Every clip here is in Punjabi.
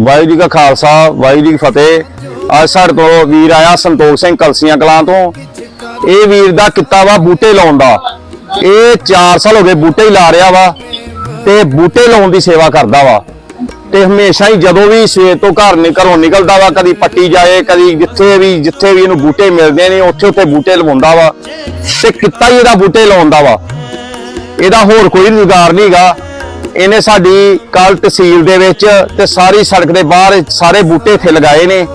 ਵਾਹਿਗੁਰੂ ਜੀ ਕਾ ਖਾਲਸਾ, ਵਾਹਿਗੁਰੂ ਜੀ ਕੀ ਫਤਿਹ। ਅੱਜ ਸਾਡੇ ਕੋਲ ਵੀਰ ਆਇਆ ਸੰਤੋਖ ਸਿੰਘ ਕਲਸੀਆਂ ਕਲਾਂ ਤੋਂ। ਇਹ ਵੀਰ ਦਾ ਕਿੱਤਾ ਵਾ ਬੂਟੇ ਲਾਉਣ ਦਾ। ਇਹ 4 ਸਾਲ ਹੋ ਗਏ ਬੂਟੇ ਹੀ ਲਾ ਰਿਹਾ ਵਾ ਤੇ ਬੂਟੇ ਲਾਉਣ ਦੀ ਸੇਵਾ ਕਰਦਾ ਵਾ। ਤੇ ਹਮੇਸ਼ਾ ਹੀ ਜਦੋਂ ਵੀ ਸਵੇਰ ਤੋਂ ਘਰ ਨਿ, ਘਰੋਂ ਨਿਕਲਦਾ ਵਾ, ਕਦੀ ਪੱਟੀ ਜਾਏ, ਕਦੀ ਜਿੱਥੇ ਵੀ ਜਿੱਥੇ ਵੀ ਇਹਨੂੰ ਬੂਟੇ ਮਿਲਦੇ ਨੇ, ਉੱਥੇ ਉੱਥੇ ਬੂਟੇ ਲਵਾਉਂਦਾ ਵਾ। ਤੇ ਕਿੱਤਾ ਹੀ ਇਹਦਾ ਬੂਟੇ ਲਾਉਣ ਵਾ। ਇਹਦਾ ਹੋਰ ਕੋਈ ਰੁਜ਼ਗਾਰ ਨਹੀਂਗਾ ਇਹਨੇ ਸਾਡੀ ਕੱਲ ਤਹਿਸੀਲ ਦੇ ਵਿੱਚ ਤੇ ਸਾਰੀ ਸੜਕ ਦੇ ਬਾਹਰ ਸਾਰੇ ਬੂਟੇ ਇੱਥੇ ਲਗਾਏ ਨੇ।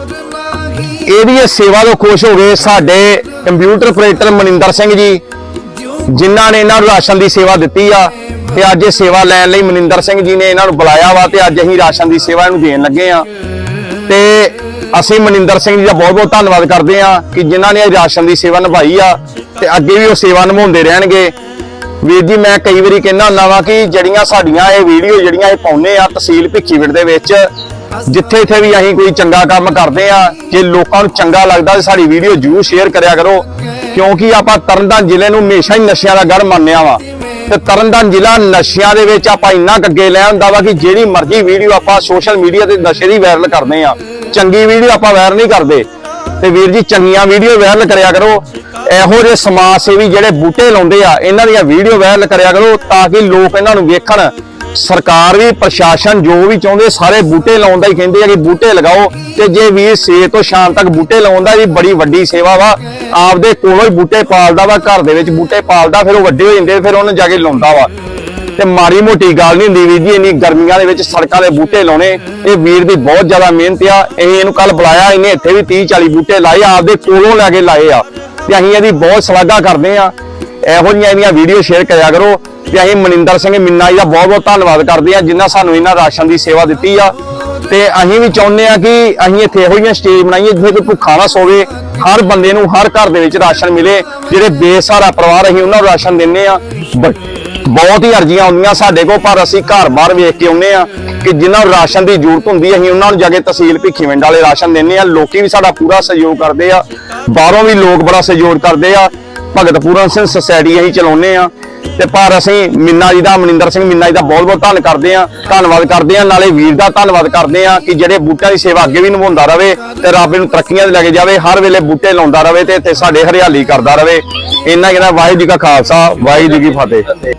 ਇਹਦੀ ਇਹ ਸੇਵਾ ਤੋਂ ਖੁਸ਼ ਹੋ ਗਏ ਸਾਡੇ ਕੰਪਿਊਟਰ ਆਪਰੇਟਰ ਮਨਿੰਦਰ ਸਿੰਘ ਜੀ, ਜਿਨ੍ਹਾਂ ਨੇ ਇਹਨਾਂ ਨੂੰ ਰਾਸ਼ਨ ਦੀ ਸੇਵਾ ਦਿੱਤੀ ਆ ਤੇ ਅੱਜ ਇਹ ਸੇਵਾ ਲੈਣ ਲਈ ਮਨਿੰਦਰ ਸਿੰਘ ਜੀ ਨੇ ਇਹਨਾਂ ਨੂੰ ਬੁਲਾਇਆ ਵਾ ਤੇ ਅੱਜ ਅਸੀਂ ਰਾਸ਼ਨ ਦੀ ਸੇਵਾ ਇਹਨੂੰ ਦੇਣ ਲੱਗੇ ਆ। ਤੇ ਅਸੀਂ ਮਨਿੰਦਰ ਸਿੰਘ ਜੀ ਦਾ ਬਹੁਤ ਬਹੁਤ ਧੰਨਵਾਦ ਕਰਦੇ ਆ ਕਿ ਜਿਨ੍ਹਾਂ ਨੇ ਇਹ ਰਾਸ਼ਨ ਦੀ ਸੇਵਾ ਨਿਭਾਈ ਆ ਤੇ ਅੱਗੇ ਵੀ ਉਹ ਸੇਵਾ ਨਿਭਾਉਂਦੇ ਰਹਿਣਗੇ। ਵੀਰ ਜੀ, ਮੈਂ ਕਈ ਵਾਰੀ ਕਹਿੰਦਾ ਹੁੰਦਾ ਵਾਂ ਕਿ ਜਿਹੜੀਆਂ ਸਾਡੀਆਂ ਇਹ ਵੀਡੀਓ ਜਿਹੜੀਆਂ ਇਹ ਪਾਉਨੇ ਆ ਤਹਿਸੀਲ ਭਿੱਖੀਵਿੰਡ ਦੇ ਵਿੱਚ, ਜਿੱਥੇ ਇੱਥੇ ਵੀ ਅਸੀਂ ਕੋਈ ਚੰਗਾ ਕੰਮ ਕਰਦੇ ਆ, ਜੇ ਲੋਕਾਂ ਨੂੰ ਚੰਗਾ ਲੱਗਦਾ ਸਾਡੀ ਵੀਡੀਓ ਜ਼ਰੂਰ ਸ਼ੇਅਰ ਕਰਿਆ ਕਰੋ। ਕਿਉਂਕਿ ਆਪਾਂ ਤਰਨਤਾਰਨ ਜ਼ਿਲ੍ਹੇ ਨੂੰ ਹਮੇਸ਼ਾ ਹੀ ਨਸ਼ਿਆਂ ਦਾ ਗੜ ਮੰਨਿਆ ਵਾ। ਤੇ ਤਰਨਤਾਰਨ ਜ਼ਿਲ੍ਹਾ ਨਸ਼ਿਆਂ ਦੇ ਵਿੱਚ ਆਪਾਂ ਇੰਨਾ ਕੁ ਅੱਗੇ ਲੈ ਹੁੰਦਾ ਵਾ ਕਿ ਜਿਹੜੀ ਮਰਜ਼ੀ ਵੀਡੀਓ ਆਪਾਂ ਸੋਸ਼ਲ ਮੀਡੀਆ ਤੇ ਨਸ਼ੇ ਦੀ ਵਾਇਰਲ ਕਰਦੇ ਆ। ਚੰਗੀ ਵੀਡੀਓ ਆਪਾਂ ਵਾਇਰਲ ਨਹੀਂ ਕਰਦੇ। ਤੇ ਵੀਰ ਜੀ ਚੰਗੀਆਂ ਵੀਡੀਓ ਵਾਇਰਲ ਕਰਿਆ ਕਰੋ। ਇਹੋ ਜਿਹੇ ਸਮਾਜ ਸੇਵੀ ਜਿਹੜੇ ਬੂਟੇ ਲਾਉਂਦੇ ਆ, ਇਹਨਾਂ ਦੀਆਂ ਵੀਡੀਓ ਵਾਇਰਲ ਕਰਿਆ ਕਰੋ ਤਾਂ ਕਿ ਲੋਕ ਇਹਨਾਂ ਨੂੰ ਵੇਖਣ। ਸਰਕਾਰ ਵੀ, ਪ੍ਰਸ਼ਾਸਨ ਜੋ ਵੀ ਚਾਹੁੰਦੇ, ਸਾਰੇ ਬੂਟੇ ਲਾਉਣ ਦਾ ਹੀ ਕਹਿੰਦੇ ਆ ਕਿ ਬੂਟੇ ਲਗਾਓ। ਤੇ ਜੇ ਵੀਰ ਸਵੇਰ ਤੋਂ ਸ਼ਾਮ ਤੱਕ ਬੂਟੇ ਲਾਉਂਦਾ ਵੀ ਬੜੀ ਵੱਡੀ ਸੇਵਾ ਵਾ, ਆਪਦੇ ਕੋਲੋਂ ਹੀ ਬੂਟੇ ਪਾਲਦਾ ਵਾ, ਘਰ ਦੇ ਵਿੱਚ ਬੂਟੇ ਪਾਲਦਾ, ਫਿਰ ਉਹ ਵੱਡੇ ਹੋ ਜਾਂਦੇ, ਫਿਰ ਉਹਨੂੰ ਜਾ ਕੇ ਲਾਉਂਦਾ ਵਾ। ਤੇ ਮਾੜੀ ਮੋਟੀ ਗੱਲ ਨਹੀਂ ਹੁੰਦੀ ਵੀਰ ਜੀ, ਇੰਨੀ ਗਰਮੀਆਂ ਦੇ ਵਿੱਚ ਸੜਕਾਂ ਦੇ ਬੂਟੇ ਲਾਉਣੇ, ਇਹ ਵੀਰ ਦੀ ਬਹੁਤ ਜ਼ਿਆਦਾ ਮਿਹਨਤ ਆ। ਅਸੀਂ ਇਹਨੂੰ ਕੱਲ ਬੁਲਾਇਆ, ਇਹਨੇ ਇੱਥੇ ਵੀ 30 40 ਬੂਟੇ ਲਾਏ, ਆਪਦੇ ਕੋਲੋਂ ਲੈ ਕੇ ਲਾਏ ਆ। ਤੇ ਅਸੀਂ ਇਹਦੀ ਬਹੁਤ ਸ਼ਲਾਘਾ ਕਰਦੇ ਆ। ਇਹੋ ਜਿਹੀਆਂ ਇਹਦੀਆਂ ਵੀਡੀਓ ਸ਼ੇਅਰ ਕਰਿਆ ਕਰੋ। ਤੇ ਅਸੀਂ ਮਨਿੰਦਰ ਸਿੰਘ ਮਿੰਨਾ ਜੀ ਦਾ ਬਹੁਤ ਬਹੁਤ ਧੰਨਵਾਦ ਕਰਦੇ ਆ, ਜਿਨ੍ਹਾਂ ਸਾਨੂੰ ਇਹਨਾਂ ਰਾਸ਼ਨ ਦੀ ਸੇਵਾ ਦਿੱਤੀ ਆ। ਤੇ ਅਸੀਂ ਵੀ ਚਾਹੁੰਦੇ ਆ ਕਿ ਅਸੀਂ ਇੱਥੇ ਇਹੋ ਜਿਹੀਆਂ ਸਟੇਜ ਬਣਾਈਏ, ਜਿੱਥੇ ਕੋਈ ਭੁੱਖਾ ਨਾ ਸੋਵੇ। ਹਰ ਬੰਦੇ ਨੂੰ ਹਰ ਘਰ ਦੇ ਵਿੱਚ ਰਾਸ਼ਨ ਮਿਲੇ, ਜਿਹੜੇ ਬੇਸਹਾਰਾ ਪਰਿਵਾਰ ਅਸੀਂ ਉਹਨਾਂ ਨੂੰ ਰਾਸ਼ਨ ਦਿੰਨੇ ਆ। ਬਹੁਤ ਹੀ ਅਰਜ਼ੀਆਂ ਆਉਂਦੀਆਂ ਸਾਡੇ ਕੋਲ, ਪਰ ਅਸੀਂ ਘਰ-ਬਾਰ ਵੇਖ ਕੇ ਆਉਂਦੇ ਆ ਕਿ ਜਿਨ੍ਹਾਂ ਨੂੰ ਰਾਸ਼ਨ ਦੀ ਜ਼ਰੂਰਤ ਹੁੰਦੀ ਹੈ, ਅਸੀਂ ਉਹਨਾਂ ਨੂੰ ਜਾ ਕੇ ਤਹਿਸੀਲ ਭਿੱਖੀਵਿੰਡ ਵਾਲੇ ਰਾਸ਼ਨ ਦਿੰਨੇ ਆ ਲੋਕੀ ਵੀ ਸਾਡਾ ਪੂਰਾ ਸਹਿਯੋਗ ਕਰਦੇ ਆ। ਬਾਹਰੋਂ ਵੀ ਲੋਕ ਬੜਾ ਸਹਿਯੋਗ ਕਰਦੇ ਆ। ਭਗਤ ਪੂਰਨ ਸਿੰਘ ਸੁਸਾਇਟੀ ਅਸੀਂ ਚਲਾਉਂਦੇ ਆ ਤੇ ਪਰ ਅਸੀਂ ਮਿੰਨਾ ਜੀ ਦਾ, ਮਨਿੰਦਰ ਸਿੰਘ ਮਿੰਨਾ ਜੀ ਦਾ ਬਹੁਤ ਬਹੁਤ ਧੰਨ ਕਰਦੇ ਆ ਧੰਨਵਾਦ ਕਰਦੇ ਆ ਨਾਲੇ ਵੀਰ ਦਾ ਧੰਨਵਾਦ ਕਰਦੇ ਆ ਕਿ ਜਿਹੜੇ ਬੂਟਿਆਂ ਦੀ ਸੇਵਾ ਅੱਗੇ ਵੀ ਨਿਭਾਉਂਦਾ ਰਵੇ ਤੇ ਰੱਬ ਨੂੰ ਤਰੱਕੀਆਂ ਤੇ ਲੈ ਕੇ ਜਾਵੇ, ਹਰ ਵੇਲੇ ਬੂਟੇ ਲਾਉਂਦਾ ਰਵੇ ਤੇ ਇੱਥੇ ਸਾਡੇ ਹਰਿਆਲੀ ਕਰਦਾ ਰਵੇ। ਇੰਨਾ ਕਹਿੰਦਾ, ਵਾਹਿਗੁਰੂ ਜੀ ਕਾ ਖਾਲਸਾ, ਵਾਹਿਗੁਰੂ ਜੀ ਕੀ ਫਤਿਹ।